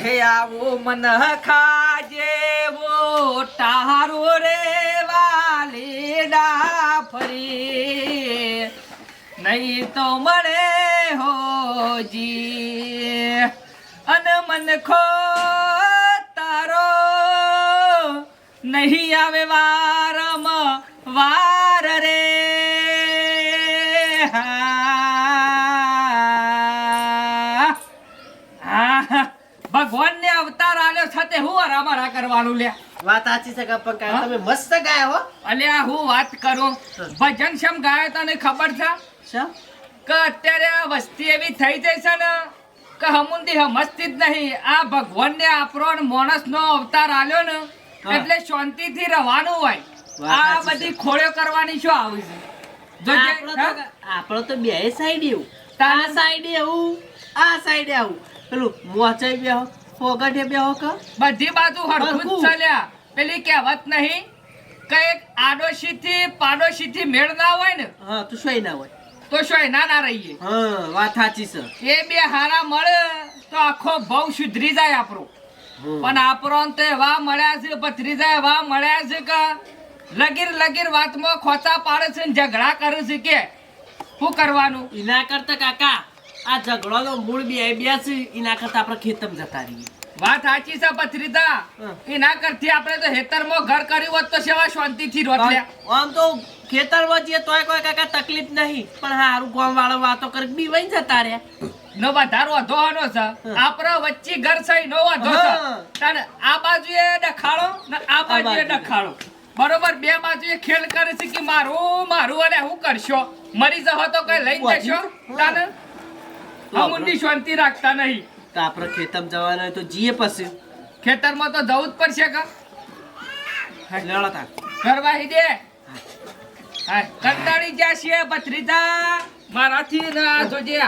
હે આવો મન ખાજે વો તારો રે વાલીડા ફરી. નહીં તો મળે હોજી અન મન ખો તારો નહીં આવે વારમ વાર ભગવાનને અવતાર આલ્યો સાથે હું હરામરા કરવાનું લે. વાત સાચી છે કાકા. તમે મસ્ત ગાયા હો. અલ્યા હું વાત કરું. ભજન શમ ગાયો તને ખબર છે? શમ કે અત્યારે આ વસ્તી એવી થઈ જાય છે ને કે હમુંદી હમસ્તી જ નહીં. આ ભગવાન ને આપણો માણસ નો અવતાર આલ્યો ને એટલે શાંતિ થી રહેવાનું હોય આ બધી ખોળ્યો કરવાની શું આવી છે? આપણો તો બે સાઈડ એવું. આ સાઈડ એવું આ સાઈડ આવું. પેલું મોચાઈ બેહો. ફોગટે બેહો કે બધી બાજુ હરખું ચાલ્યા. પેલી કહેવત નહીં કંઈક આડોશી થી પાડોશી થી મેળ ના હોય ને હા તો શોય ના હોય. તો શોય ના ના રહીએ. હા વાત સાચી છે એ બે હારા મળે તો આખો ભવ સુધરી જાય આપણો. પણ આપણો તો એવા મળ્યા છે ભત્રીજા એવા મળ્યા છે કે લગીર લગીર વાતમાં ખોચા પાડે છે ને ઝઘડા કરે છે કે? શું કરવાનું? એના કરતા કાકા. આ ઝઘડોનો મૂળ બે બેસી એના કરતા આપણે ખેતમ જતા રહીએ. વાત સાચી છે પથરીતા એના કરતી આપણે તો હેતરમાં ઘર કર્યું હોત તો સેવા શાંતિથી રોટલ્યા આમ તો ખેતરમાં જઈએ તોય કોઈ કાકા તકલીફ નહીં. પણ હારું ગામ વાળો વાતો કરી બી વહી જતા રહ્યા. નો વધારો વધવાનો છે. આપણો વચ્ચે ઘર છે નો વધો છે. તાને આ બાજુએ એ ને આ બાજુએ એ ડખાડો. બરોબર બે બાજુએ ખેલ કરે છે કે મારું મારું અને હું કરશો? મરી જહો તો કઈ લઈ. જશો? તાને અમુંડી શાંતિ રાખતા નહીં. તો આપણે ખેતમ જવાના હોય તો જીએ પછી. ખેતરમાં તો જવું જ પડશે કા? લેવડો તાર. કરવાહી દે. હા. કંટાળી ગયા છીએ પથરીતા મારાથી ના જોજે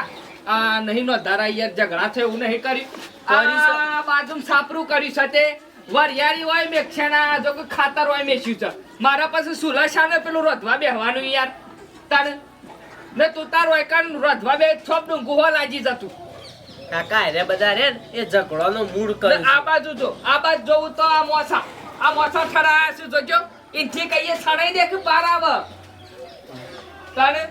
આ નહીં નો ધારા યાર ઝઘડા થયો હું નહીં કરી આ બાજુ સાપરું કરી શકે તે. વરિયાળી હોય મેક્ષાના જો ખાતર હોય મેચ્યું છે. મારા પાસે સુલસા ને પેલું રોધવા બેહવાનું યાર. તારે ને તું તારો એકાન કાન બે છોપનું ગુહો લાજી જતું. કાકા એને બધા રે એ ઝઘડોનો મૂળ ને આ બાજુ જો આ બાજુ જોવું તો આ મોસા આ મોસા ઠરાયા છે જોજો? ઇનથી કહીએ છડાઈ દે કે આવે. તાને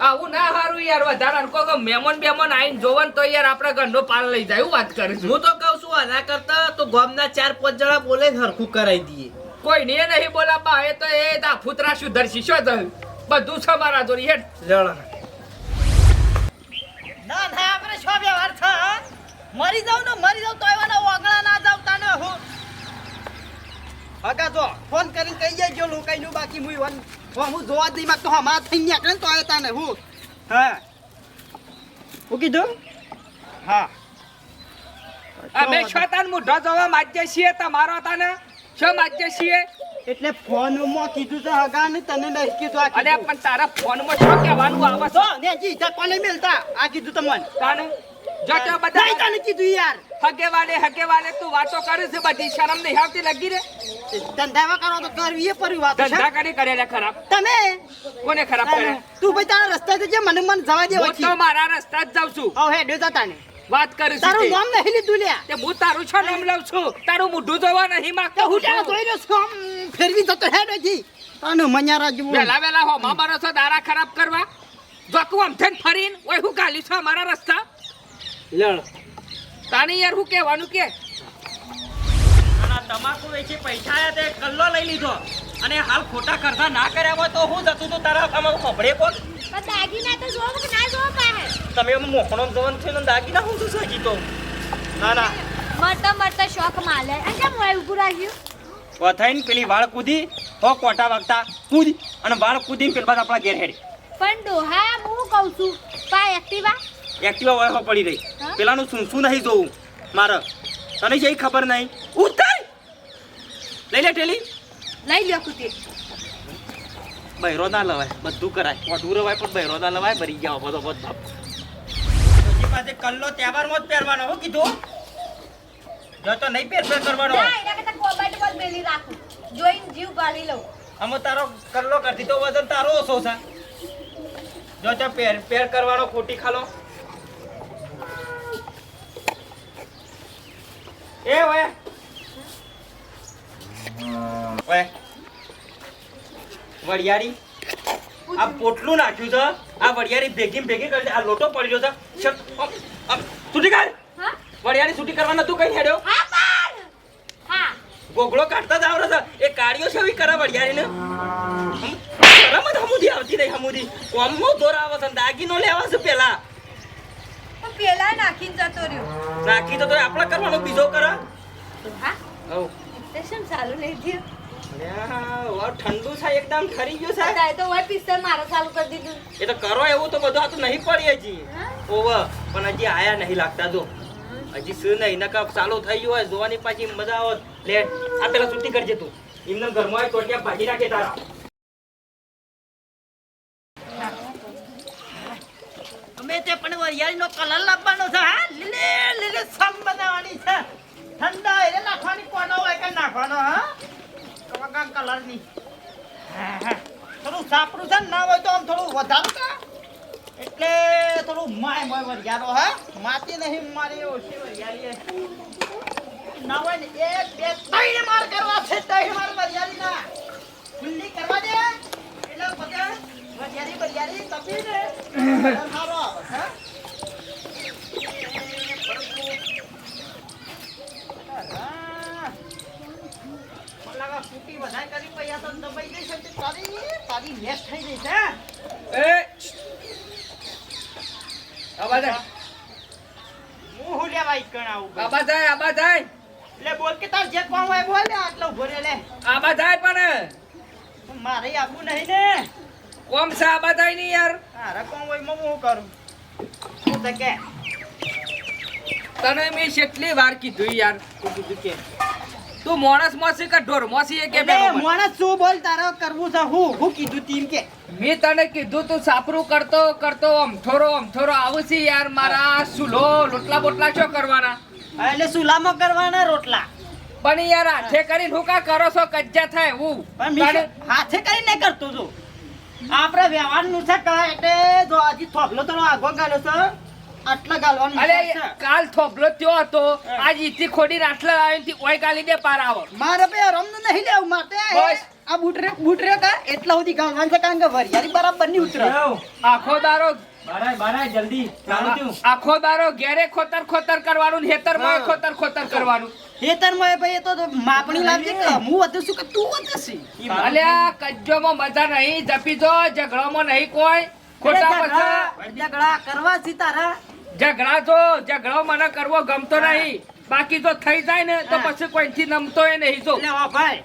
આવું ના હારું યાર વધારાનું કોઈ કે મહેમાન બેમાન આઈને જોવન તો યાર આપણે ઘરનો પાલ લઈ જાય વાત કરે હું તો કહું છું આના કરતા તો ગામના ચાર પાંચ જણા બોલે સરખું હરખું કરાવી દઈએ. કોઈ ને નહીં બોલાપા એ તો એ ફૂતરા સુધરશી શું થયું? બધું છે મારા જોડી હેડ. લેવડો ના ના આપણે શું વ્યવહાર છે? મરી જાવ ને મરી જાવ તો એવાના ઓગળા ના જાવ તાને હું. આગા જો ફોન કરીને કહી જાય લોકાઈનું બાકી હું વન હું જોવા માં તો હા હમણાં થઈ ગયા ને તો આવે તાને હું. હા. હું કીધું? હા. અમે છતાં મુઢો જોવા માજ્ય છીએ તમારો તાને? શું માજ્ય છીએ? એટલે ફોનમાં કીધું તો હગા ને તને નહીં કીધું આ અરે પણ તારા ફોનમાં શું કહેવાનું આવે જો ને જી તા કોને મિલતા? આ કીધું તમને. તાને? જો તો બધા તને કીધું યાર. હગે વાલે હગે વાલે તું વાતો કરે છે બધી શરમ નહીં આવતી લગી રે? ધંધામાં કરો તો કરવી એ પરી વાત ધંધા કરી કરેલા ખરાબ. તમે? કોને ખરાબ કરે તું ભાઈ તારા રસ્તા જે મને મન જવા દે છે તો મારા રસ્તા જ જાઉં છું. હવે હે ડેતા ને વાત કરી તારું નામ નહીં લીધું લ્યા. તે હું તારું છો નામ લઉં છું. તારું મોઢું જોવા નહીં માંગતો હું ત્યાં જોઈ રહ્યો છું આમ ફેરવી તો હે નથી? તને મન્યારા જેવું. વેલા વેલા હો માં મારો છો દારા ખરાબ કરવા. જોકું આમ થઈને ફરીન ઓય હું ગાલી છો મારા રસ્તા? લેવડો તાને યાર હું કહેવાનું કે? તમાકુ વેચી પૈસા આયા તે કલ્લો લઈ લીધો. અને હાલ ખોટા કરતા ના કર્યા હોય તો હું જતું તું તારા તમારું ખબરે કોણ? પણ દાગીના તો જોવો તમે મોહણો જવન છે ને દાગીના હું શું સજી તો. ના ના. મરતા મરતા શોખ માલે. અને કેમ મોય ઊભું રાખ્યું? વથાઈને પેલી વાળ કૂદી તો કોટા વાગતા કૂદ અને વાળ કૂદીને પેલા બાદ આપણા ઘેર હેડી. પણ ડોહા હું કહું છું? પા એક્ટિવા એક્ટિવા વયો પડી રહી. પેલાનું શું શું નહીં જોવું. મારે. તને જઈ ખબર નહીં? ઉતર લઈ લે ટેલી. લઈ લ્યો કૂદી બૈરો ના લવાય બધું કરાય. મોઢું રવાય પણ બૈરો ના લવાય ભરી ગયા બધો બધો પાસે કલ્લો તહેવારમાં જ પહેરવાનો હો કીધું? જો તો નહીં પહેર પહેર કરવાનો ના એના કરતા કોબાઈટ પર મેલી રાખું. જોઈન જીવ ગાળી લઉં. અમે તારો કલ્લો કરતી તો વજન તારો ઓછો છે. જો તો પેર પેર કરવાનો ખોટી ખાલો. એ ઓય. ઓય. વડિયારી આ પોટલું નાખ્યું છે. આ વડિયારી ભેગી ભેગી કરી. આ લોટો પડ્યો છે. છૂટી હા? વડિયારી છૂટી કરવા નતું કઈ હેડ્યો? ગોગળો કાઢતા જ આવડે છે. એ કાળીઓ છે કરે વડિયારીને. શરમ જ હમુદી આવતી નહીં હમુદી. કોમનો દોર આવે છે. ને દાગીનો લેવા છે પેલા. પેલા નાખીને જતો રહ્યો. નાખી તો આપણે કરવાનો બીજો કરે. હા? ચાલુ નહીં થયું ઠંડુ છે એકદમ ઠરી ગયું છે. તો હોય પિસ્તર મારો ચાલુ કરી દીધું. એ તો કરો એવું તો બધું આ તો નહીં પડીએ જી ઓવ પણ હજી આયા નહીં લાગતા જો. હજી શું નહીં નકા ચાલુ થઈ ગયું હોય જોવાની પાછી મજા આવત લે આ પેલા છૂટી કરજે તું. એમને ઘરમાં હોય ટોટિયા ભાજી રાખે તારા. અમે તે પણ વરિયાળીનો કલર લાવવાનો છે હા? લીલે લીલે સમ બનાવવાની છે. ઠંડા એટલે નાખવાની કોનો હોય કે નાખવાનો હા? કવા કલરની. હા, હા. થોડું સાપડું છે ને ના હોય તો આમ થોડું વધારું છે એટલે થોડું માય મોય વરિયાળો હે? માતી નહીં મારી ઓછી વરિયાળી ના હોય ને એક બે ત્રણ માર કરવા છે ત્રણ માર ના ખુલ્લી કરવા દે. એટલે બધા આવે હા હા. મને વધારે કરી પૈયા તો દબાઈ જઈશ એટલે તારી તારી મેચ થઈ જઈશ હે? એ આબા જાય. હું હું લેવા ઈકણ આવું આબા જાય આબા જાય. એટલે બોલ કે તાર જે કોણ હોય બોલ ને આટલો ઊભો લે. આબા જાય પણ. મારે આવું નહીં ને. કોમ છે આબા જાય નહીં યાર? તારે કોણ હોયમાં હું કરું? હું તો કે. તને મેં કેટલી વાર કીધું યાર કીધું કે તું માણસ મોસી કે ઢોર મોસી એ કે એટલે માણસ શું બોલ તારો કરવું છે હું હું કીધું તીમ કે. મેં તને કીધું તું સાપરું કરતો કરતો અમથોરો અમથોરો આવું છે યાર મારા સુલો લોટલા બોટલા છો કરવાના? એટલે સુલામાં કરવાના રોટલા. પણ યાર હાથે કરીને હું કા કરો છો કજ્જા થાય હું? પણ તને- હાથે કરીને કરતો છું આપણે વ્યવહારનું છે એટલે જો હજી થોભલો તો આગો ગાલ્યો છે. આટલા ગાલવાનું અરે કાલ થોભલો ત્યો હતો. આજ ઈથી ખોડી રાટલા આવીને ઓય ગાલી દે પાર આવો. મારે બે રમનું નહીં લેવું માટે બસ. આ બુટરે બુટરે કા? એટલા સુધી ગાલવાનું છે કારણ કે વરિયાળી બરાબરની ઉતરે આખો દારો બારાય બારાય જલ્દી. ચાલુ થયું. આખો દારો ઘેરે ખોતર ખોતર કરવાનું હેતરમાં ખોતર ખોતર કરવાનું. ખેતરમાં ભાઈ એ તો માપણી લાવજે કે હું. વધુ છું કે તું વધુ છી? કજ્જો માં મજા નહીં જપી જો ઝઘડોમાં નહીં કોઈ. ખોટા પછા ઝઘડા કરવા છે તારા ઝઘડા તો ઝઘડો મને કરવો ગમતો નહીં. બાકી તો થઈ જાય ને તો. પછી કોઈથી નમતો એ નહીં જો. ભાઈ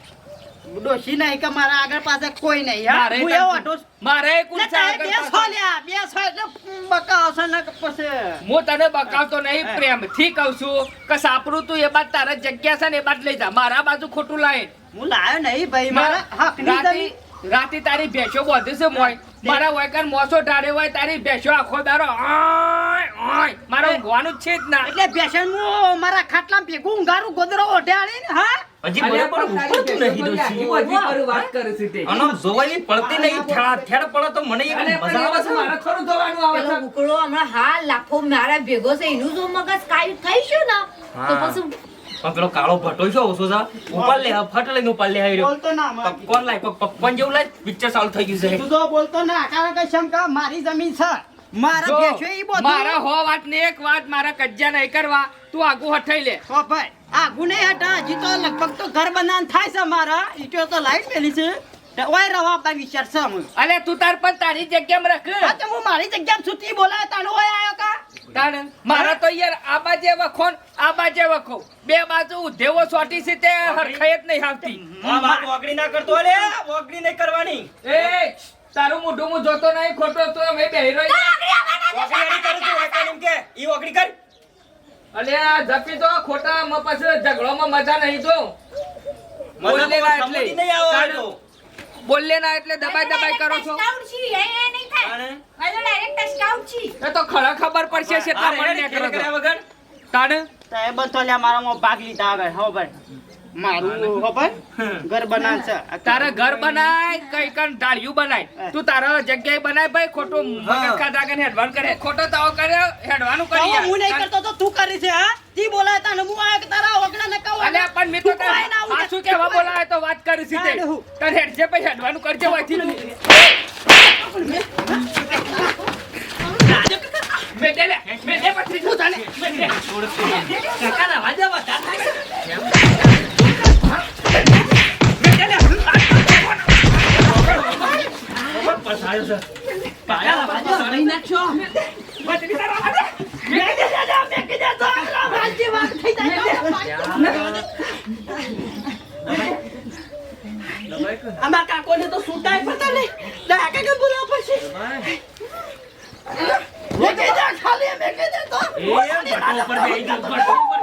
ડોશી નહીં કે મારા આગળ પાસે કોઈ નહીં યાર હું એવો હતો મારે કુલ તારે બેસો લ્યા, બેસો એટલે બકાવ ને કે પછી. હું તને બકાવતો નહીં પ્રેમ પ્રેમથી કહું છું કે સાપરું તું એ બાદ તારા જગ્યા છે ને એ બાદ લઈ જા. મારા બાજુ ખોટું લાય. હું લાયો નહીં ભાઈ મારા હકની રાતી રાતી તારી ભેંસો બોધી છે મોય. મારા વગર મોસો ઢાળે હોય તારી ભેંસો આખો દારો ઓય ઓય મારે ઊંઘવાનું છે જ ના. એટલે બેસન હું મારા ખાટલા ભેગું ઊંઘારું ગોદરો ઓઢાડી ને હા? હજી બરાબર ઉપડતું નહીં ડોશી. આનો જોવાની પડતી નહીં થેડા થેડ પડે તો મને એક મજા આવે છે મારે ખરું જોવાનું આવે છે. ઉકળો હમણાં હા લાફો મારા ભેગો છે એનું જો મગજ કાયું થઈશું ને તો પછી પણ પેલો કાળો ભટો છો ઓછો ઉપર લે ફટ લઈને ઉપર લે આવી બોલતો ના માર. પપ્પન લાય પપ્પન જેવું લાય પિક્ચર ચાલુ થઈ ગયું છે. તું તો બોલતો ના કારણ કે શમ કા મારી જમીન છે. મારા ભેંસો ઈ બોલ મારા હો વાત ને એક વાત મારા કજ્જા નહીં કરવા. તું આગુ હઠાઈ લે. હો ભાઈ આ ગુને હટા હજી તો લગભગ તો ઘર બનાન થાય છે મારા. ઈટો તો લાઈટ પેલી છે. ઓય રવા આપતા વિચાર છે અલે તું તાર પણ તારી જગ્યામાં આ રખ તો હું મારી જગ્યામાં સુતી બોલાય તાનો ઓય આયો કા? તાણ મારા તો યાર આ બાજે વખો ને આ બાજે વખો બે બાજુ ઉધેવો સોટી છે તે જ નહીં આવતી. હા વાત વગડી ના કરતો લે વગડી નહીં કરવાની. એ તારું મોઢું હું જોતો નહીં ખોટો તો હવે બેહી રહ્યો. વગડી એની કરું છું એમ કે ઈ વગડી કર. અલે આ જપી તો ખોટા મ પછી ઝઘડોમાં મજા નહીં જો મજા નહીં આવે તો. બોલે ના એટલે દબાઈ દબાઈ કરો છો એ એ નહીં થાય. તાણે? હવે તો direct ટચકાઉટ છી. એ તો ખરા ખબર પડશે છે રેડી મને કરો વગર તાણ તો એ બધો લ્યા મારામાં ભાગ લીધા આગળ હો ભાઈ મારું ભાઈ ઘર બનાવશે આ તારે ઘર બનાય. કઈ કણ ઢાળિયું બનાય. તું તારા જગ્યાએ બનાય ભાઈ ખોટું મગજ ખાધા કરીને હેડવાન કરે. ખોટો તાવ કરે હેડવાનું કરી હું નહીં કરતો તો તું કરી છે હા? તી બોલાય તને. હું આયા કે તારા ઓગણા ને કહું પણ મેં તો ના કે કેવા બોલાય તો વાત કરી છે તે ના, હું. તાર હેડજે હેડવાનું કરજે હોયથી તું મેં દે લે, મેં દે પછી તું તને, મેં દે. કાકાના વાજા કાકાના વાજા ભરી નાખશો બચડી તારા હાથે. મેં દે, દે, દે, મેં કીધું તો. સાચી વાત થઈ જાય આમાં કાકોને તો સુતાય પતા નહીં ડાકે કે બોલાવ પછી. મેં કીધું ખાલી મેં કીધું તો. તું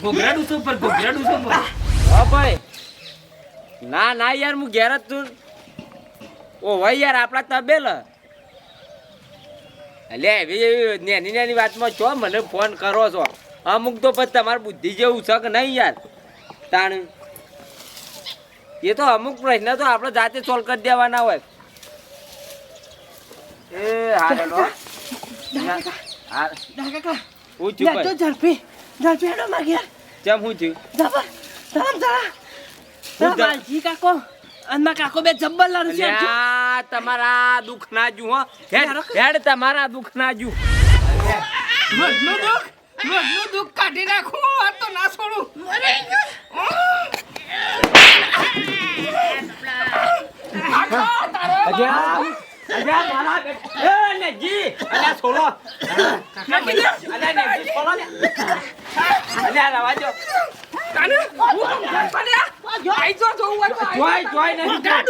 ઘોઘરા છો પર ગોગરાડું છો પર હા ભાઈ. ના ના યાર હું ઘેર જ તું ઓ ભાઈ યાર આપણા તબેલ લે એવી એવી નાની નાની વાતમાં છો? મને ફોન કરો છો. અમુક તો પછી તમારી બુદ્ધિ જેવું છે કે નહીં યાર? તાણ. એ તો અમુક પ્રશ્ન તો આપણે જાતે સોલ્વ કરી દેવાના હોય. એ હા. હેલો હા હું છું જા હેડો માં ઘેર ચમ હું છું જબર તરમ તરા જા- માલજી કાકો. અનમાં કાકો બે જબ્બર લડશે અલ્યા, તમારા દુઃખ ના જુ હો. હેડ હેડ તમારા દુઃખ ના જુ રોજનું દુઃખ રોજનું દુઃખ કાઢી નાખું આ તો ના છોડું. આખો તારો અલ્યા, મારા બેટ- એ, નેજી! અલ્યા, છોડો. અલ્યા, નેજી, છોડો ને. અલ્યા, રવા દ્યો. કાને હું સમજાય પડ્યા આઈ જો જોવું હોય તો જોય, જોય નહીં જાઉં.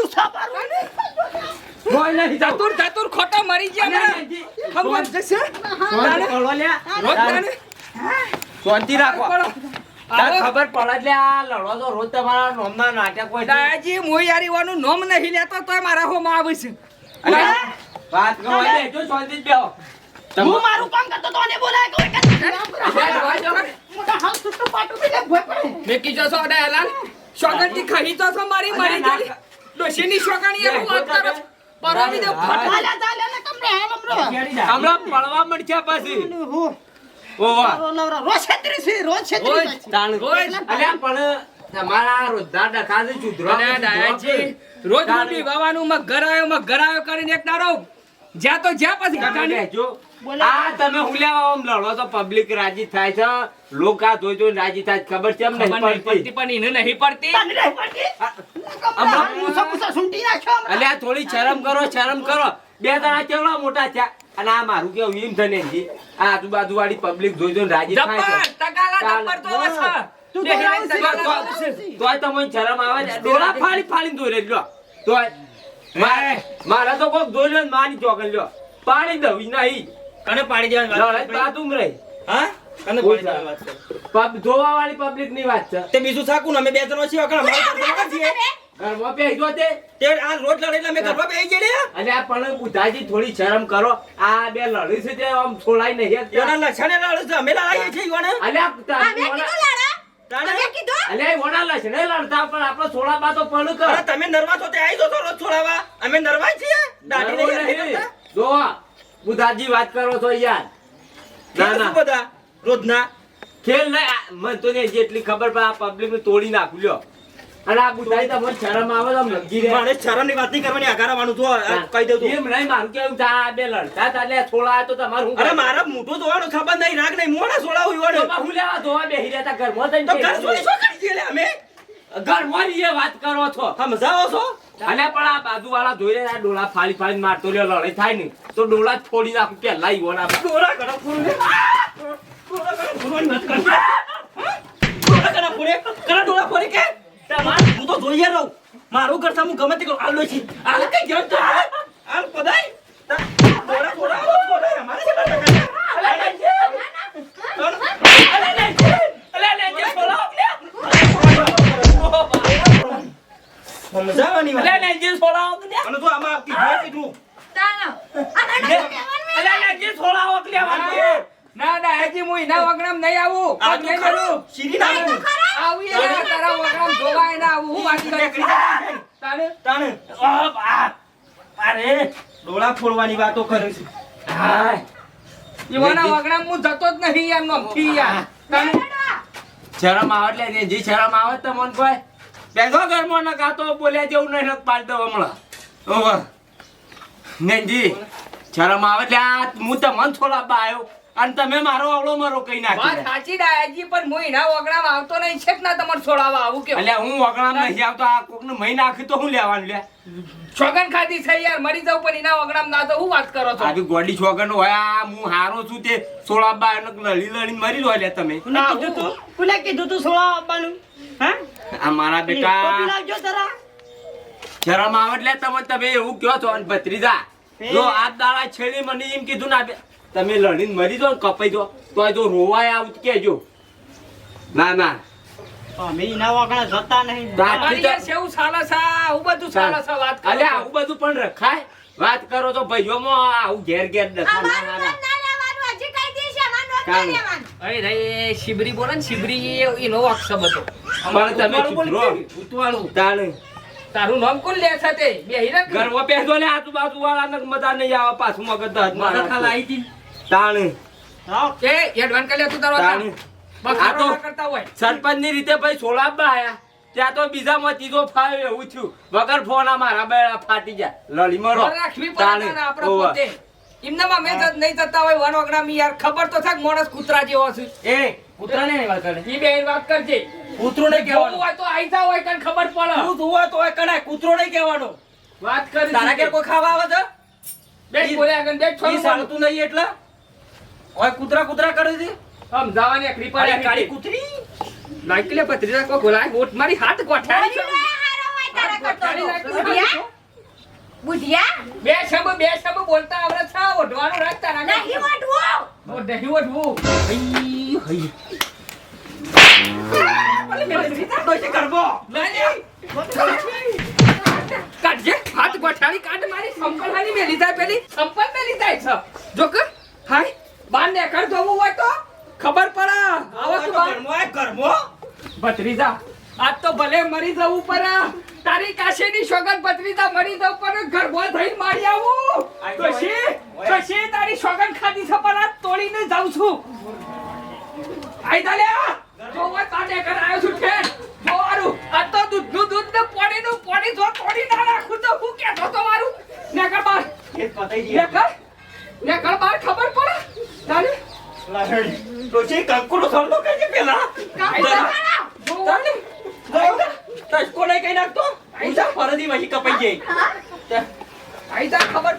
જોય નહીં જાઉં. ધતુર ધતુર ખોટો મરી ગયા ને ખબર જશે શાંતિ કરો લ્યા. રોજ તાને શાંતિ રાખો. ખબર પડે એટલે આ લડો તો રોજ તમારા નોમના નાટક હોય છે. યારી મોયારીવાનું નોમ નહીં લેતો તોય મારા હોમાં આવે છે અલ્યા, વાત કરો એટલે જો શાંતિ જ હું મારું કામ કરતો તો આને બોલાય કે અલ્યા, જવા દો. મોટા હાલ સુટ્ટો પાટું ભોય પડે. મેં કીધો છો દયાલાલ શોગનથી ખાઈ તો છો મારી મરી ગયેલી ડોશીની શોગણી એવું વાત કરો? પરોવી દઉં ફટ. ચાલે ને કમરે હાલ અમરો. હમણાં પડવા મળશે પછી. ઓવા. રોજ છેતરી છે રોજ છેતરી રોજ. છે. તાણ રોજ. અલ્યા પણ તમારા રોજના ડખા સુધરો રોજ હું બીવાવાનું મગ ઘર આવ્યો મગ ઘર આવ્યો કરીને એક દાડો જ્યાં તો જ્યાં પછી તમે આ તમે હુલ્યા આમ લડો તો પબ્લિક રાજી થાય છે. લોક આ જોઈ રાજી થાય ખબર છે એમ નહીં પડતી? પણ એને નહીં પડતી. અલ્યા થોડી શરમ કરો શરમ કરો. બે જણા કેવડા મોટા થયા. અને આ મારું કેવું એમ થને આ આજુબાજુ વાળી પબ્લિક જોઈ જોઈને રાજી થાય છે. તો હશે. તું તો દેહી આવું છે, તગાલા તો આવું છે. છે. તોય તમને શરમ આવે છે ડોળા ફાડી ફાડીને દોરે લ્યો તોય મારે મારે તો કોક દોરી લ્યો માની ચોકન લ્યો પાડી દઉં નહીં કને પાડી દેવાની વાત લડાઈ બાજુમ હા કને પાડી દેવાની વાત કરે? પબ જોવા વાળી પબ્લિકની વાત છે તે બીજું અમે બે જણો છીએ અકળ અમારે છીએ ઘરમાં બેસજો તે તે આ રોજ લડે એટલે અમે ઘરમાં અને આ પણ બુધાજી થોડી શરમ કરો આ બે લડી છે તે આમ છોડાય નહીં. એના લક્ષણે લડે છે અમે લડાઈએ છીએ. અલ્યા? તમે તમે નરવા છો તે આવી જશો રોજ છોડાવવા અમે છીએ? દાઢી નરવો. કરતા. જો બુધાજી વાત કરો છો યાર. ના ના. બધા? રોજના? ખેલ નહીં આ તો નહીં જેટલી ખબર પડે આ પબ્લિક ને તોડી નાખું લ્યો. અને આ બુધાજી તમને શરમ આવે તો લગી રહે મારે શરમની વાત નહીં કરવાની આગારાવાનું જો તો કહી દઉં. એમ નહીં મારું કેવું થાય? આ બે લડતા તા એટલે છોડા તો તમારું અરે? મારા મોટો ધોવાનો ખબર નહીં રાગ નહીં મોડા છોડા હોય. હું લેવા ધોવા બેહી રહેતા? ઘરમાં થઈને તો ઘર છોડી શું કરી છીએ અમે? ઘરમાં એ વાત કરો છો. સમજાવો છો? અને પણ આ બાજુ વાળા જોઈ રહ્યા આ ડોલા ફાડી ફાડી મારતો લ્યો લડાઈ થાય ને તો ડોળા ફોડી નાખું પેલા ઈ વોના ડોળા કરો ફૂલ ડોળા કરો ફૂલવાની વાત કરો. ડોરા કરો ફોડી કે? તમાર હું તો જોઈએ રહું મારું કરતા હું ગમે તે કરું આલો છી આલે કઈ ગયો તો આલ પદાઈ ડોરા ફોડા આલો ફોડાય અમારે છે અલે છે. અલે છે. અલે છે. કે? વાત. છોડાવો કે અને તું આમાં કીધું કીધું તાના લે, અલ્યા, લે, જે થોડા આવક લેવાનું છે. ના હજી હું એના વગણામ નહીં આવું આ તો નહીં ખરું. કરું. સીધી ના આવું. આવું એના તારા વગણામ જોવાય ના આવું હું વાત કરી તાણે તાણે. અરે ડોળા ફોડવાની વાતો કરે છે હાય. ઈવાના વગણામ હું જતો જ નહીં યાર નોમથી યાર તાણે શરમ આવે એટલે ને જે શરમ આવે તો મન કોઈ બેસો ઘરમાં ન કાતો બોલ્યા જેવું નહીં નત પાડ દો હમણાં ઓહો નેનજી શરમ આવે એટલે આ હું તો મન છોલાબા આવ્યો અને તમે મારો અવળો મારો કઈ વાત સાચી દાયાજી પણ હું એના વગડામ આવતો નહીં. છે કે ના તમારે છોડાવવા આવું કે એટલે હું વગણામ નહીં આવતો. આ કોકને મહી નાખ્યું તો હું લેવાનું લે. છોગન ખાધી છે યાર મરી જાવ પણ એના વગડામ ના તો હું વાત કરો છો? આજે ગોડી છોગન હોય આ હું હારો છું તે સોળાબા એને લડી લડીને મરી લો લે તમે. ના કીધું તું? કુલે કીધું તું સોળા આપવાનું હા? આ મારા બેટા લાવજો જરા. શરમ આવે એટલે તમે તમે એવું કહો છો અને ભત્રીજા. જો આ દાડા છેડી મને એમ કીધું ના બે- તમે લડીને મરી દો ને કપાઈ દો તો જો રોવાય આવું કેજો ના ના. અમે એના વાગણા જતા નહીં. તમારી યાર કેવું ચાલે બધું ચાલે. છે વાત કરો આવું બધું પણ રખાય. વાત કરો તો ભાઈઓમાં આવું ઘેર ઘેર ના મારા. ના ના અરે રે શિબરી બોલે ને શિબરી એનો વાક્સબ હતો. પણ તમે. ઉતવાળું તારું નામ કોણ લે છે તે? બે હીરા ગરવા પહેરજો ને આજુબાજુ વાળાને મજા નહીં આવે પાછું મગજ તો હાથમાં રાખો. તાણે. એ એડવાન્સ કરી લે તું તારો તાણે. બસ આ તો ના કરતા હોય. સરપંચની રીતે ભાઈ સોલાબા આયા. ત્યાં તો બીજા માં ત્રીજો ફાવે એવું થયું. વગર ફોન મારા બેડા ફાટી જાય લડી મરો. રાખવી પડે આપણે પોતે. એમનામાં મેં નહીં જતા હોય વન વગડામાં યાર. ખબર તો થાક માણસ કૂતરા જેવો છે. એ નહીં વાત કરે ઈ બે વાત કરજે. કૂતરો ને કેવાનું કહેવાનું. હોય તો આઈ હોય કને ખબર પડે. તું જોવા તો હોય કણાય કૂતરો ને કહેવાનો. વાત કરી તારા કે કોઈ ખાવા આવે છે? બે બોલ્યા આગળ બેસ ઈ છોડું. સાલતું નહીં એટલે? ઓય કૂતરા કૂતરા કરે છે? સમજાવાની કૃપા રે કાળી કૂતરી? નાઈકલે પત્રીજા કો બોલાય ઓટ મારી હાથ કોઠાડી છે હારો બુઢિયા? બુઢિયા? બે શબ્દ બે શબ્દ બોલતા આવડે છે ઓઢવાનું રાખ તારા નહીં વાટવું. ઓ નહીં ઓઢવું. હઈ હઈ. ડોશી કરબો કાઢજે. હાથ ગોઠાડી કાઢ મારી. સંપલ હાની મેલી થાય પેલી. સંપલ મેલી થાય છે. જો કે હાય. બાર ને કર જવું હોય તો ખબર પડે. આવો તો ઘરમો આ ઘરમો. ભત્રીજા આજ તો ભલે મરી જવું પડે તારી કાશેની સોગંદ ભત્રીજા મરી જવું પડે ગરબો થઈ મારી આવું. કશી કશી તારી સોગંદ ખાધી છે પણ આ તોડીને જાઉં છું. આઈ દાલ્યા જો હોય તાને ઘર આવ્યો છું કે જોવારું આ તો દૂધનું દૂધ ને નું પોડી જો તોડી ના રાખું તો હું કેતો તો મારું ને બાર. એ પતાઈ ને કર ને બાર ખબર પડે? તારે લાહડી ડોશી કંકુનો સરનો કહે છે પેલા કામ તો કરો. જો હોય ને તસકો નહીં કઈ નાખતો? ઊંચા ફરદી માંથી કપાઈ જાય? આઈ જા ખબર